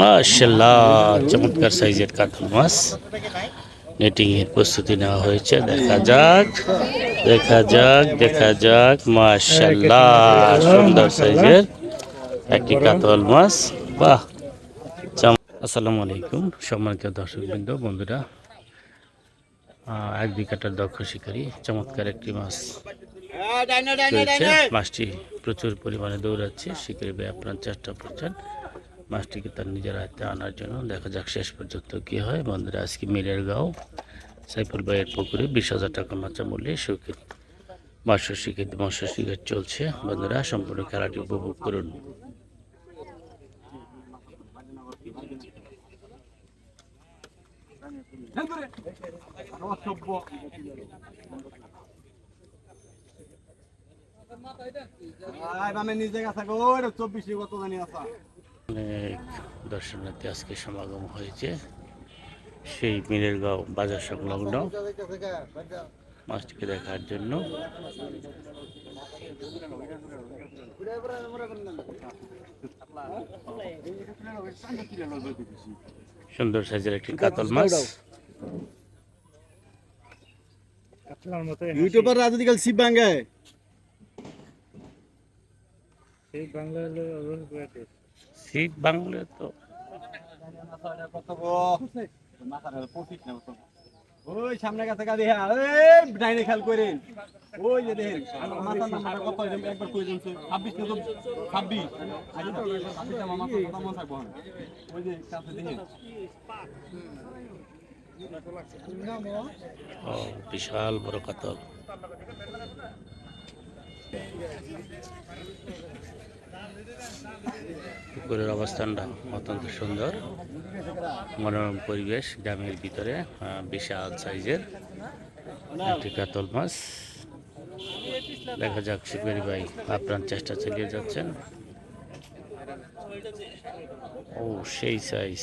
মাশাল্লাহ চমৎকার সাইজের কাতল মাছ। নেটিং এর প্রস্তুতি নেওয়া হয়েছে, দেখা যাক দেখা যাক দেখা যাক মাশাল্লাহ সুন্দর সাইজের একটি কাতল মাছ। বাহ! আসসালামু আলাইকুম, সম্মানিত দর্শকবৃন্দ, বন্ধুরা। এক কাটার দক্ষ শিকারী, চমৎকার একটি মাছ মাছটি প্রচুর পরিমাণে দৌড়াচ্ছে, শিকারি ভাই আপনার চেষ্টা করছেন মাছটিকে তার নিজের হাতে আনার জন্য। দেখা যাক শেষ পর্যন্ত কি হয়। বন্ধুরা, আজকে মিরের গাঁও, সাইফুল ভাইয়ের পুকুরে বিশ হাজার টাকা মাচা মূল্যে সুখে মৎস্য শিখে মৎস্য শিখে চলছে। বন্ধুরা, সম্পূর্ণ খেলাটি উপভোগ করুন। নিজে গেছে গো চব্বিশ কত জানি আসা অনেক দর্শনার্থী আজকে সমাগম হয়েছে। সেই মিরের গাঁও বাজার সংলগ্ন মাছটিকে দেখার জন্য। সুন্দর সাইজের একটি কাতল মাছ। ইউটিউবার রাজনীতি কাল শিব ভাঙ্গে শীত বাংলা তো। ওই সামনে গেছে গাড়ি হ্যাঁ এই ডাইনে খেয়াল করেন। ওই যে দেখেন মাথার নাম্বারটা কত একবার কই দিন ছাব্বিশ না তো ছাব্বিশ। আজ তো ছাব্বিশ আমার মাথার কথা মনে থাকব ওই যে কাছে দেখেন। বিশাল বড় কাতল। পুকুরের অবস্থানটা অত্যন্ত সুন্দর। মনোরম পরিবেশ, গ্রামের ভিতরে বিশাল সাইজের একটি কাতল মাছ। দেখা যাক, শিকারি ভাই আপনার চেষ্টা চালিয়ে যাচ্ছেন। ও, সেই সাইজ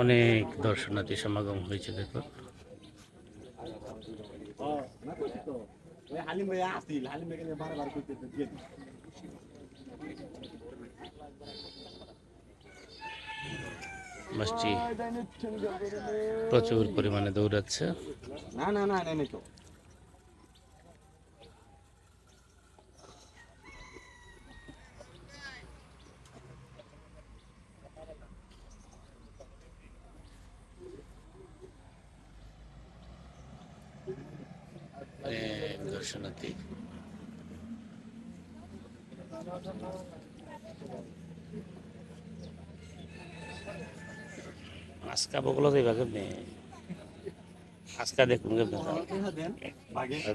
অনেক দর্শনার্থী সমাগম হয়েছে দেখো প্রচুর পরিমাণে দৌড়াচ্ছে না না না তো দর্শনার্থী আজকা বগলো দেবা কেমনে আজকা দেখুন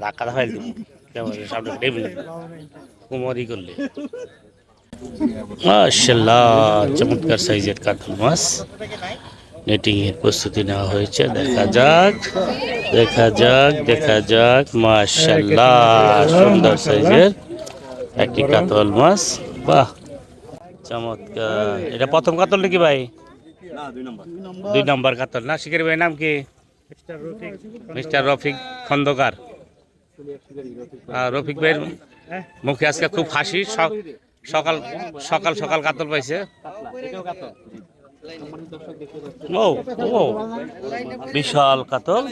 ধাক্কা ধাক্কাই দিব কেমন সামনে টেবিল কুমারি করলে। মাশাল্লাহ, চমৎকার সাইজের কাতল মাছ নেটিং এর প্রস্তুতি নেওয়া হয়েছে। দেখা যাক দেখা যাক দেখা যাক। মাশাল্লাহ সুন্দর সাইজের একটি কাতল মাছ। বাহ, চমৎকার। এটা প্রথম কাতল নাকি ভাই? দুই নম্বর কাতল না? শিকারি ভাই নাম কি? মিস্টার রফিক খন্দকার। রফিক ভাইয়ের মুখে আজকে খুব হাসি। সকাল সকাল সকাল কাতল পাইছে। ও ও বিশাল কাতল।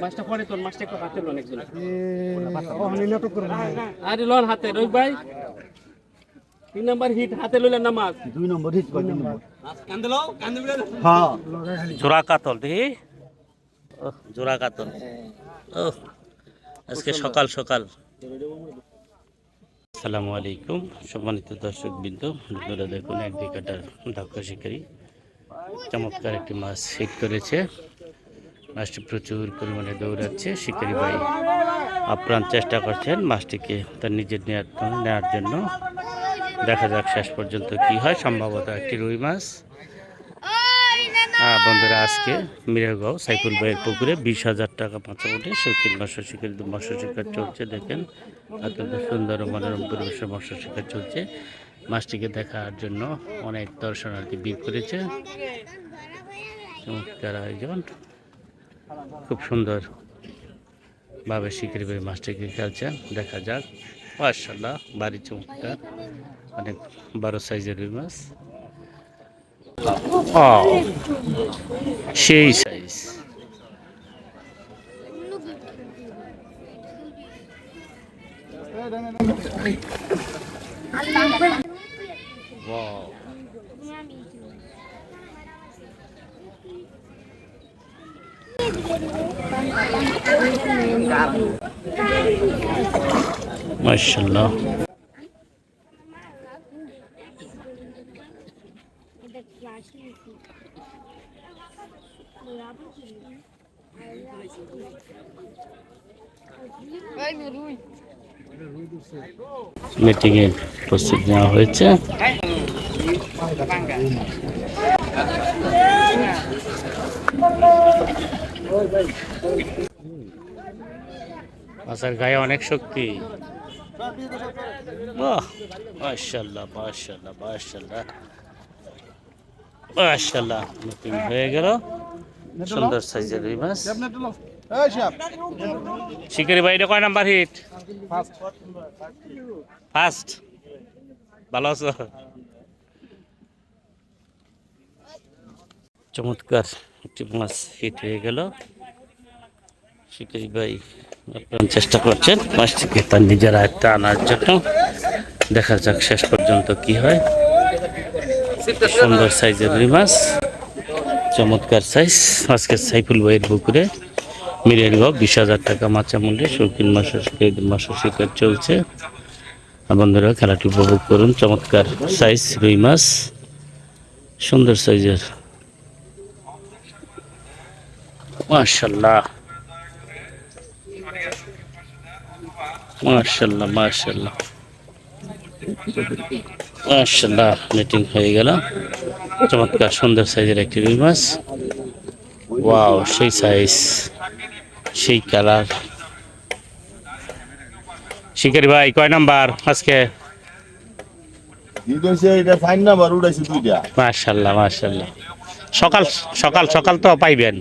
মাছটা পরে তোর মাছটা একটু হাতে লোন একজন আরে লোন হাতে ভাই তিন নাম্বার হিট হাতে লইলেন না মাছ দুই নম্বর হিট হ্যাঁ। জোড়া কাতল দেখি। জোড়া কাতল। ও আজকে সকাল সকাল। আসসালামু আলাইকুম, সম্মানিত দর্শক বিন্দু আপনারা দেখুন, এক বিঘাটার ধাক্কা শিকারী। চমৎকার একটি মাছ হিট করেছে। মাছটি প্রচুর পরিমাণে দৌড়াচ্ছে। শিকারি ভাই আপ্রাণ চেষ্টা করছেন মাছটিকে তার নিজের নেওয়ার নেওয়ার জন্য। দেখা যাক শেষ পর্যন্ত কি হয়। সম্ভবত একটি রুই মাছ। বন্ধুরা, আজকে মিরাগাঁও সাইফুল ভাইয়ের পুকুরে বিশ হাজার টাকা মাছ উঠে শৌখিন মৎস্য শিকার মৎস্য শিকার চলছে, দেখেন অত্যন্ত সুন্দর ও মনোরম পরিবেশে মৎস্য শিকার চলছে। মাছটিকে দেখার জন্য অনেক দর্শনার্থী ভিড় করেছে। চমৎকার আয়োজন। খুব সুন্দর ভাবে শিকারি ভাই মাছটিকে খেলছেন দেখা যাক মার্শাল্লাহ বাড়ি চমৎকার। অনেক বড় সাইজের মাছ। সেই সাইজ ওয়াও মাশাআল্লাহ মিটিং এ প্রস্তুত নেওয়া হয়েছে। মাছের গায়ে অনেক শক্তি। বাহ মাশাল্লাহ মাশাল্লাহ মাশাল্লাহ মাশাল্লাহ মিটিং হয়ে গেল। সুন্দর সাইজের রুই মাছ। শিকারি ভাই এটা কয় নাম্বার হিট? ফার্স্ট ভালো আছো? চমৎকার একটি মাছ হিট হয়ে গেল। শিকারি ভাই আপনার চেষ্টা করছেন মাছটিকে তার নিজের আয়ত্তে আনার জন্য। দেখা যাক শেষ পর্যন্ত কি হয়। সুন্দর সাইজের রুই মাছ, চমৎকার সাইজ আজকে সাইফুল ভাইয়ের পুকুরে মিরের গাঁও বিশ হাজার টাকা মাচা মূল্যে শৌখিন মাছ মাছ শিকার চলছে। বন্ধুরা, খেলাটি উপভোগ করুন, চমৎকার সাইজ রুই মাছ, সুন্দর সাইজের মাশাল্লাহ। মাশাল্লাহ মাশাল্লাহ। মাশাল্লাহ মিটিং হয়ে গেল। চমৎকার সুন্দর সাইজের একটি রুই মাছ। ওয়াও সেই সাইজ সেই কালার শিকারি ভাই কয় নাম্বার আজকে? এটা ফাইন নাম্বার উঠাইছে দুইটা। মাশাল্লাহ মাশাল্লাহ সকাল সকাল সকাল তো পাইবেন।